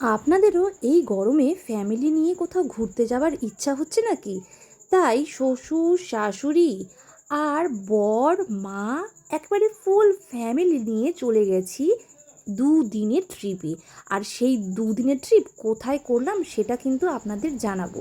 আপনাদেরও এই গরমে ফ্যামিলি নিয়ে কোথাও ঘুরতে যাওয়ার ইচ্ছা হচ্ছে নাকি? তাই শ্বশুর, শাশুড়ি আর বর, মা একবারে ফুল ফ্যামিলি নিয়ে চলে গেছি দুদিনের ট্রিপে আর সেই দুদিনের ট্রিপ কোথায় করলাম সেটা কিন্তু আপনাদের জানাব।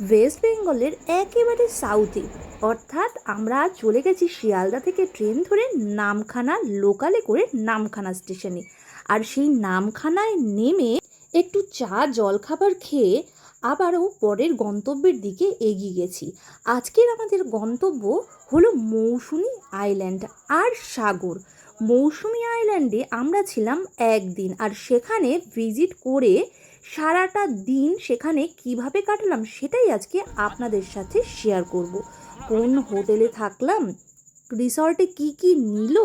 ওয়েস্ট বেঙ্গলের একেবারে সাউথে অর্থাৎ আমরা চলে গেছি শিয়ালদা থেকে ট্রেন ধরে নামখানা লোকালে করে নামখানা স্টেশনে আর সেই নামখানায় নেমে একটু চা, জলখাবার খেয়ে আবারও পরের গন্তব্যের দিকে এগিয়ে গেছি। আজকের আমাদের গন্তব্য হলো মৌসুমী আইল্যান্ড আর সাগর। মৌসুমী আইল্যান্ডে আমরা ছিলাম একদিন আর সেখানে ভিজিট করে সারাটা দিন সেখানে কীভাবে কাটালাম সেটাই আজকে আপনাদের সাথে শেয়ার করব। কোন হোটেলে থাকলাম রিসর্টে কি কি নিল?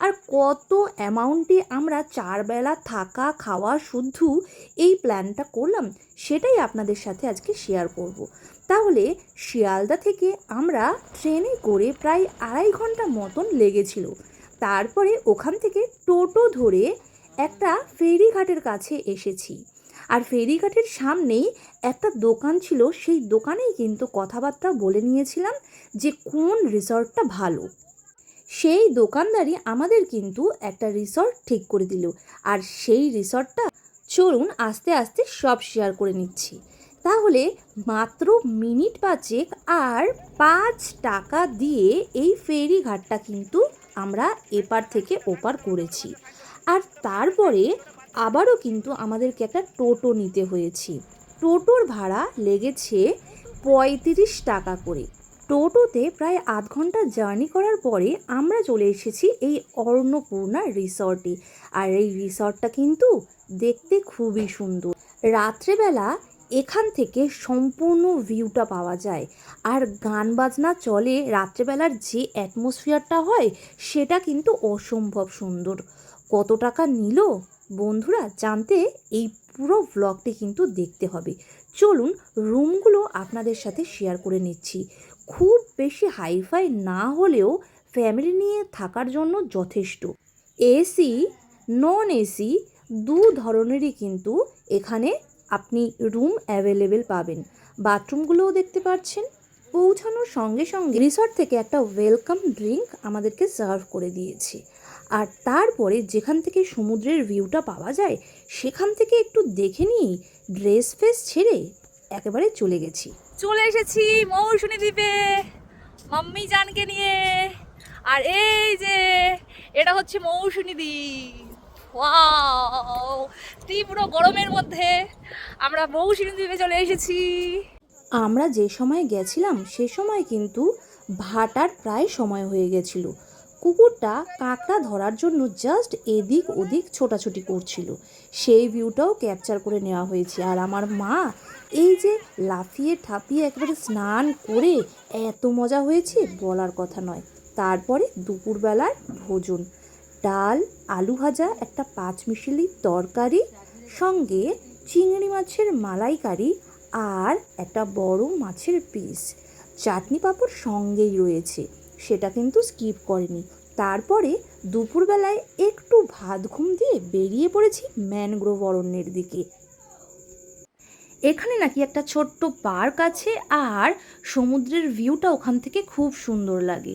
আর কত অ্যামাউন্টে আমরা চারবেলা থাকা, খাওয়া শুদ্ধ এই প্ল্যানটা করলাম? সেটাই আপনাদের সাথে আজকে শেয়ার করব। তাহলে শিয়ালদা থেকে আমরা ট্রেনে করে প্রায় আড়াই ঘণ্টা মতন লেগেছিল। তারপরে ওখান থেকে টোটো ধরে একটা ফেরিঘাটের কাছে এসেছি। আর ফেরিঘাটের সামনেই একটা দোকান ছিল, সেই দোকানেই কিন্তু কথাবার্তা বলে নিয়েছিলাম যে কোন রিসর্টটা ভালো। সেই দোকানদারই আমাদের কিন্তু একটা রিসর্ট ঠিক করে দিল আর সেই রিসর্টটা চলুন আস্তে আস্তে সব শেয়ার করে নিচ্ছি। তাহলে মাত্র মিনিট পাঁচেক আর পাঁচ টাকা দিয়ে এই ফেরি ঘাটটা কিন্তু আমরা এপার থেকে ওপার করেছি। আর তারপরে আবারও কিন্তু আমাদেরকে একটা টোটো নিতে হয়েছে। টোটোর ভাড়া লেগেছে পঁয়ত্রিশ টাকা করে। টোটোতে প্রায় আধ ঘণ্টা জার্নি করার পরে আমরা চলে এসেছি এই অন্নপূর্ণা রিসর্টে। আর এই রিসর্টটা কিন্তু দেখতে খুবই সুন্দর। রাত্রেবেলা এখান থেকে সম্পূর্ণ ভিউটা পাওয়া যায়। আর গান বাজনা চলে, রাত্রেবেলার যে অ্যাটমসফিয়ারটা হয়, সেটা কিন্তু অসম্ভব সুন্দর। কত টাকা নিল? বন্ধুরা, জানতে এই পুরো ব্লগটি কিন্তু দেখতে হবে। চলুন রুমগুলো আপনাদের সাথে শেয়ার করে নিচ্ছি। খুব বেশি হাইফাই না হলেও ফ্যামিলি নিয়ে থাকার জন্য যথেষ্ট। এসি নন এসি দু ধরনেরই কিন্তু এখানে আপনি রুম অ্যাভেলেবেল পাবেন। বাথরুমগুলোও দেখতে পাচ্ছেন। পৌঁছানোর সঙ্গে সঙ্গে রিসর্ট থেকে একটা ওয়েলকাম ড্রিঙ্ক আমাদেরকে সার্ভ করে দিয়েছে। আর তারপরে যেখান থেকে সমুদ্রের ভিউটা পাওয়া যায় সেখান থেকে একটু দেখে নিয়েই ড্রেস ফেস ছেড়ে একেবারে চলে গেছি। চলে এসেছি মৌসুমী দ্বীপে মাম্মি জানকে নিয়ে। আর এই যে এটা হচ্ছে মৌসুমী দ্বীপ। তীব্র গরমের মধ্যে আমরা মৌসুমী দ্বীপে চলে এসেছি। আমরা যে সময় গেছিলাম সে সময় কিন্তু ভাটার প্রায় সময় হয়ে গেছিল। কুকুরটা কাঁকড়া ধরার জন্য জাস্ট এদিক ওদিক ছোটাছুটি করছিল। সেই ভিউটাও ক্যাপচার করে নেওয়া হয়েছে। আর আমার মা এই যে লাফিয়ে ঠাপিয়ে একবারে স্নান করে এত মজা হয়েছে বলার কথা নয়। তারপরে দুপুরবেলার ভোজন। ডাল, আলু ভাজা, একটা পাঁচ মিশালি তরকারি, সঙ্গে চিংড়ি মাছের মালাইকারি আর একটা বড় মাছের পিস চাটনি পাঁপড় সঙ্গেই রয়েছে। সেটা কিন্তু স্কিপ করেনি। তারপরে দুপুরবেলায় একটু ভাত ঘুম দিয়ে বেরিয়ে পড়েছি ম্যানগ্রোভ অরণ্যের দিকে। এখানে নাকি একটা ছোট্ট পার্ক আছে আর সমুদ্রের ভিউটা ওখান থেকে খুব সুন্দর লাগে।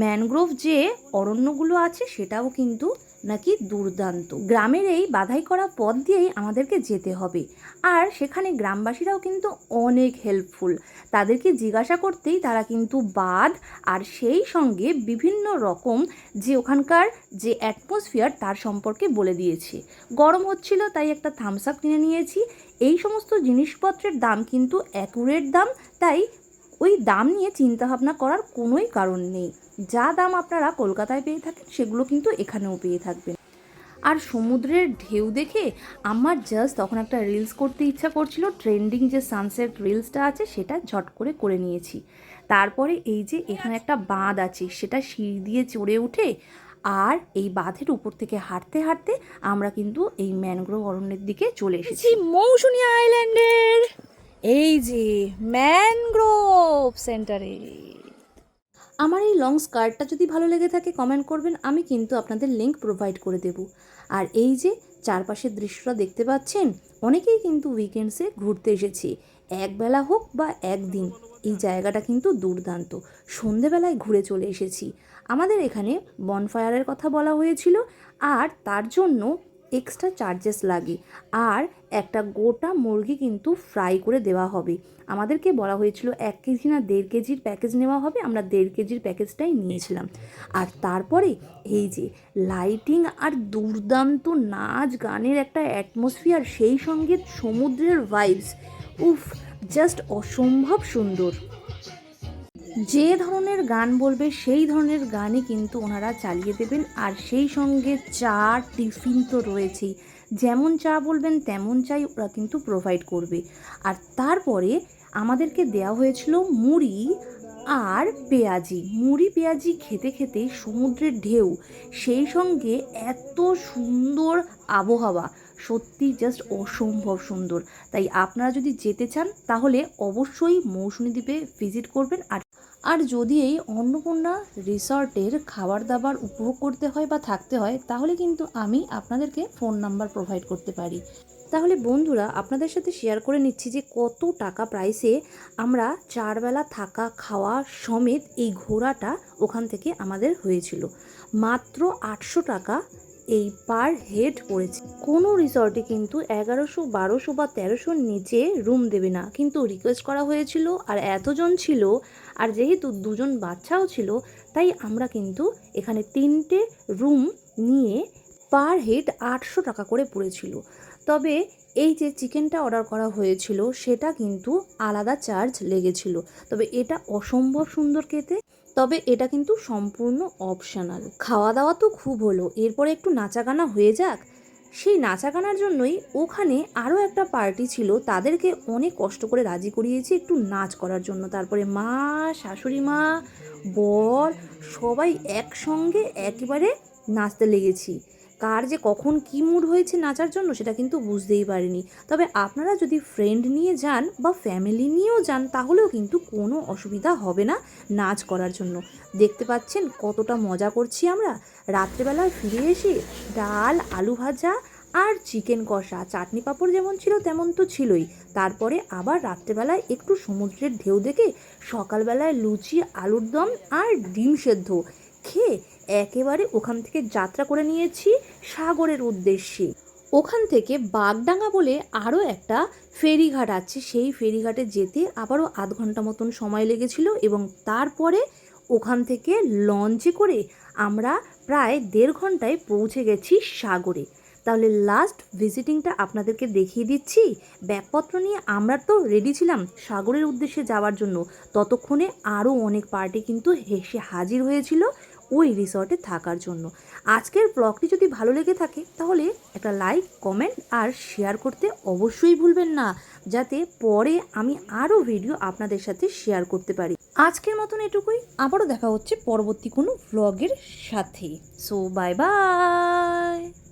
ম্যানগ্রোভ যে অরণ্যগুলো আছে সেটাও কিন্তু নাকি দুর্দান্ত। গ্রামের এই বাধাই করা পথ দিয়েই আমাদেরকে যেতে হবে। আর সেখানে গ্রামবাসীরাও কিন্তু অনেক হেল্পফুল তাদেরকে জিজ্ঞাসা করতেই তারা কিন্তু বাঁধ আর সেই সঙ্গে বিভিন্ন রকম যে ওখানকার যে অ্যাটমসফিয়ার তার সম্পর্কে বলে দিয়েছে। গরম হচ্ছিল, তাই একটা থামস আপ কিনে নিয়েছি। এই সমস্ত জিনিসপত্রের দাম কিন্তু অ্যাকুরেট দাম, তাই ওই দাম নিয়ে চিন্তাভাবনা করার কোনোই কারণ নেই। যা দাম আপনারা কলকাতায় পেয়ে থাকেন সেগুলো কিন্তু এখানেও পেয়ে থাকবেন। আর সমুদ্রের ঢেউ দেখে আমার জাস্ট তখন একটা রিলস করতে ইচ্ছা করছিল ট্রেন্ডিং যে সানসেট রিলসটা আছে সেটা ঝট করে করে নিয়েছি। তারপরে এই যে এখানে একটা বাঁধ আছে সেটা সিঁড়ি দিয়ে চড়ে উঠে আর এই বাঁধের উপর থেকে হাঁটতে হাঁটতে আমরা কিন্তু এই ম্যানগ্রোভ অরণ্যের দিকে চলে এসেছি। মৌসুমী আইল্যান্ডের! এই যে ম্যানগ্রোভ সেন্টারে। আমার এই লং স্কার্টটা যদি ভালো লেগে থাকে কমেন্ট করবেন, আমি কিন্তু আপনাদের লিংক প্রোভাইড করে দেব। আর এই যে চারপাশের দৃশ্যটা দেখতে পাচ্ছেন, অনেকেই কিন্তু উইকেন্ডসে ঘুরতে এসেছে। একবেলা হোক বা একদিন, এই জায়গাটা কিন্তু দুর্দান্ত। সন্ধেবেলায় ঘুরে চলে এসেছি। আমাদের এখানে বনফায়ারের কথা বলা হয়েছিল, আর তার জন্য এক্সট্রা চার্জেস লাগে। আর একটা গোটা মুরগি কিন্তু ফ্রাই করে দেওয়া হবে। আমাদেরকে বলা হয়েছিল এক কেজি না দেড় কেজির প্যাকেজ নেওয়া হবে, আমরা দেড় কেজির প্যাকেজটাই নিয়েছিলাম। আর তারপরে এই যে লাইটিং আর দুর্দান্ত নাচ, গানের একটা অ্যাটমসফিয়ার সেই সঙ্গে সমুদ্রের ভাইবস উফ জাস্ট অসম্ভব সুন্দর। যে ধরনের গান বলবে, সেই ধরনের গানই কিন্তু ওনারা চালিয়ে দেবেন। আর সেই সঙ্গে চা, টিফিন তো রয়েছেই। যেমন চা বলবেন, তেমন চাই ওরা কিন্তু প্রোভাইড করবে। আর তারপরে আমাদেরকে দেওয়া হয়েছিল মুড়ি আর পেঁয়াজি। মুড়ি, পেঁয়াজি খেতে খেতে সমুদ্রের ঢেউ, সেই সঙ্গে এত সুন্দর আবহাওয়া। সত্যি জাস্ট অসম্ভব সুন্দর। তাই আপনারা যদি যেতে চান, তাহলে অবশ্যই মৌসুমী দ্বীপে ভিজিট করবেন। আর আর যদি এই অন্নপূর্ণা রিসর্টের খাবার দাবার উপভোগ করতে হয় বা থাকতে হয়, তাহলে কিন্তু আমি আপনাদেরকে ফোন নাম্বার প্রোভাইড করতে পারি। তাহলে বন্ধুরা, আপনাদের সাথে শেয়ার করে নিচ্ছি যে কত টাকা প্রাইসে আমরা চারবেলা থাকা খাওয়া সমেত এই ঘোরাটা ওখান থেকে আমাদের হয়েছিল। মাত্র আটশো টাকা এই পার হেড পড়েছে। কোনো রিসর্টে কিন্তু এগারোশো, বারোশো বা তেরোশোর নিচে রুম দেবে না। কিন্তু রিকোয়েস্ট করা হয়েছিল আর এতজন ছিল আর যেহেতু দুজন বাচ্চাও ছিল, তাই আমরা কিন্তু এখানে তিনটে রুম নিয়ে পার হেড আটশো টাকা করে পড়েছিল। তবে এই যে চিকেনটা অর্ডার করা হয়েছিল, সেটা কিন্তু আলাদা চার্জ লেগেছিল। তবে এটা অসম্ভব সুন্দর খেতে, তবে এটা কিন্তু সম্পূর্ণ অপশনাল। খাওয়া দাওয়া তো খুব হলো, এরপরে একটু নাচাগানা হয়ে যাক। সেই নাচাগানার জন্যই ওখানে আরও একটা পার্টি ছিল। তাদেরকে অনেক কষ্ট করে রাজি করিয়েছি একটু নাচ করার জন্য। তারপরে মা, শাশুড়ি মা, বর সবাই একসঙ্গে একেবারে নাচতে লেগেছি। কার যে কখন কী মুড হয়েছে নাচার জন্য সেটা কিন্তু বুঝতেই পারিনি। তবে আপনারা যদি ফ্রেন্ড নিয়ে যান বা ফ্যামিলি নিয়েও যান, তাহলেও কিন্তু কোনো অসুবিধা হবে না নাচ করার জন্য। দেখতে পাচ্ছেন কতটা মজা করছি আমরা। রাত্রেবেলায় ফিরে এসে ডাল, আলু ভাজা আর চিকেন কষা, চাটনি পাঁপড় যেমন ছিল তেমন তো ছিলই। তারপরে আবার রাত্রেবেলায় একটু সমুদ্রের ঢেউ দেখে সকালবেলায় লুচি, আলুর দম আর ডিম সেদ্ধ। খেয়ে একেবারে ওখান থেকে যাত্রা করে নিয়েছি সাগরের উদ্দেশ্যে। ওখান থেকে বাগডাঙ্গা বলে আরও একটা ফেরিঘাট আছে, সেই ফেরিঘাটে যেতে আবারও আধ ঘণ্টা মতন সময় লেগেছিল এবং তারপরে ওখান থেকে লঞ্চে করে আমরা প্রায় দেড় ঘন্টায় পৌঁছে গেছি সাগরে। তাহলে লাস্ট ভিজিটিংটা আপনাদেরকে দেখিয়ে দিচ্ছি। ব্যাগপত্র নিয়ে আমরা তো রেডি ছিলাম সাগরের উদ্দেশ্যে যাওয়ার জন্য। ততক্ষণে আরও অনেক পার্টি কিন্তু হেসে হাজির হয়েছিল। ওই রিসর্টে থাকার জন্য। আজকের ব্লগটি যদি ভালো লেগে থাকে, তাহলে একটা লাইক কমেন্ট আর শেয়ার করতে অবশ্যই ভুলবেন না, যাতে পরে আমি আরও ভিডিও আপনাদের সাথে শেয়ার করতে পারি। আজকের মতন এটুকুই, আবারও দেখা হচ্ছে পরবর্তী কোনো ব্লগের সাথে। So bye bye